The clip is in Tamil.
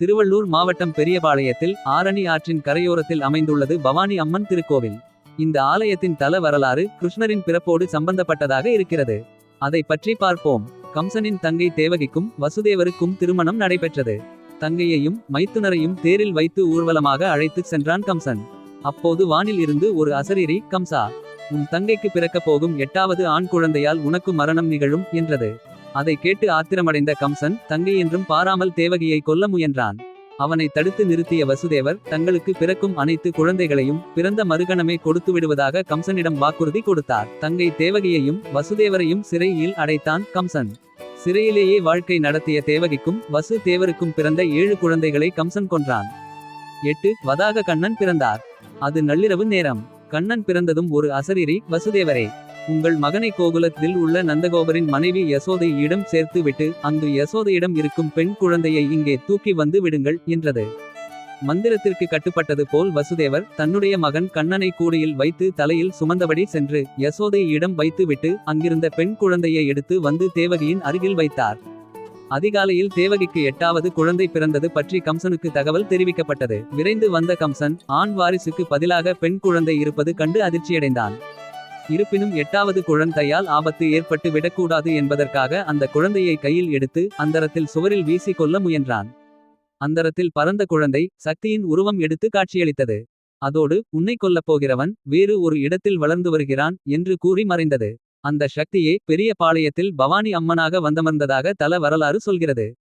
திருவள்ளூர் மாவட்டம் பெரியபாளையத்தில் ஆரணி ஆற்றின் கரையோரத்தில் அமைந்துள்ளது பவானி அம்மன் திருக்கோவில். இந்த ஆலயத்தின் தல வரலாறு கிருஷ்ணரின் பிறப்போடு சம்பந்தப்பட்டதாக இருக்கிறது. அதை பற்றி பார்ப்போம். கம்சனின் தங்கை தேவகிக்கும் வசுதேவருக்கும் திருமணம் நடைபெற்றது. தங்கையையும் மைத்துனரையும் தேரில் வைத்து ஊர்வலமாக அழைத்துச் சென்றான் கம்சன். அப்போது வானில் இருந்து ஒரு அசரீரி கம்சா. உன் தங்கைக்கு பிறக்கப் போகும் எட்டாவது ஆண் குழந்தையால் உனக்கு மரணம் நிகழும் என்றது. அதை கேட்டு ஆத்திரமடைந்த கம்சன் தங்கை என்றும் பாராமல் தேவகியை கொல்ல முயன்றான். அவனை தடுத்து நிறுத்திய வசுதேவர் தங்களுக்கு பிறக்கும் அனைத்து குழந்தைகளையும் பிறந்த மறுகணமே கொடுத்து விடுவதாக கம்சனிடம் வாக்குறுதி கொடுத்தார். தங்கை தேவகியையும் வசுதேவரையும் சிறையில் அடைத்தான் கம்சன். சிறையிலேயே வாழ்க்கை நடத்திய தேவகிக்கும் வசு தேவருக்கும் பிறந்த ஏழு குழந்தைகளை கம்சன் கொன்றான். எட்டு வதாக கண்ணன் பிறந்தார். அது நள்ளிரவு நேரம். கண்ணன் பிறந்ததும் ஒரு அசரீரி வசுதேவரே. உங்கள் மகனை கோகுலத்தில் உள்ள நந்தகோபரின் மனைவி யசோதையிடம் சேர்த்துவிட்டு அங்கு யசோதையிடம் இருக்கும் பெண் குழந்தையை இங்கே தூக்கி வந்து விடுங்கள் என்றது. மந்திரத்திற்கு கட்டுப்பட்டது போல் வசுதேவர் தன்னுடைய மகன் கண்ணனை கூடையில் வைத்து தலையில் சுமந்தபடி சென்று யசோதையிடம் வைத்து விட்டு அங்கிருந்த பெண் குழந்தையை எடுத்து வந்து தேவகியின் அருகில் வைத்தார். அதிகாலையில் தேவகிக்கு எட்டாவது குழந்தை பிறந்தது பற்றி கம்சனுக்கு தகவல் தெரிவிக்கப்பட்டது. விரைந்து வந்த கம்சன் ஆண் வாரிசுக்கு பதிலாக பெண் குழந்தை இருப்பது கண்டு அதிர்ச்சியடைந்தான். இருப்பினும் எட்டாவது குழந்தையால் ஆபத்து ஏற்பட்டு விடக்கூடாது என்பதற்காக அந்த குழந்தையை கையில் எடுத்து அந்தரத்தில் சுவரில் வீசி கொல்ல முயன்றான். அந்தரத்தில் பறந்த குழந்தை சக்தியின் உருவம் எடுத்து காட்சியளித்தது. அதோடு உன்னை கொல்லப் போகிறவன் வேறு ஒரு இடத்தில் வளர்ந்து வருகிறான் என்று கூறி மறைந்தது. அந்த சக்தியே பெரிய பாளையத்தில் பவானி அம்மனாக வந்தமர்ந்ததாக தல வரலாறு சொல்கிறது.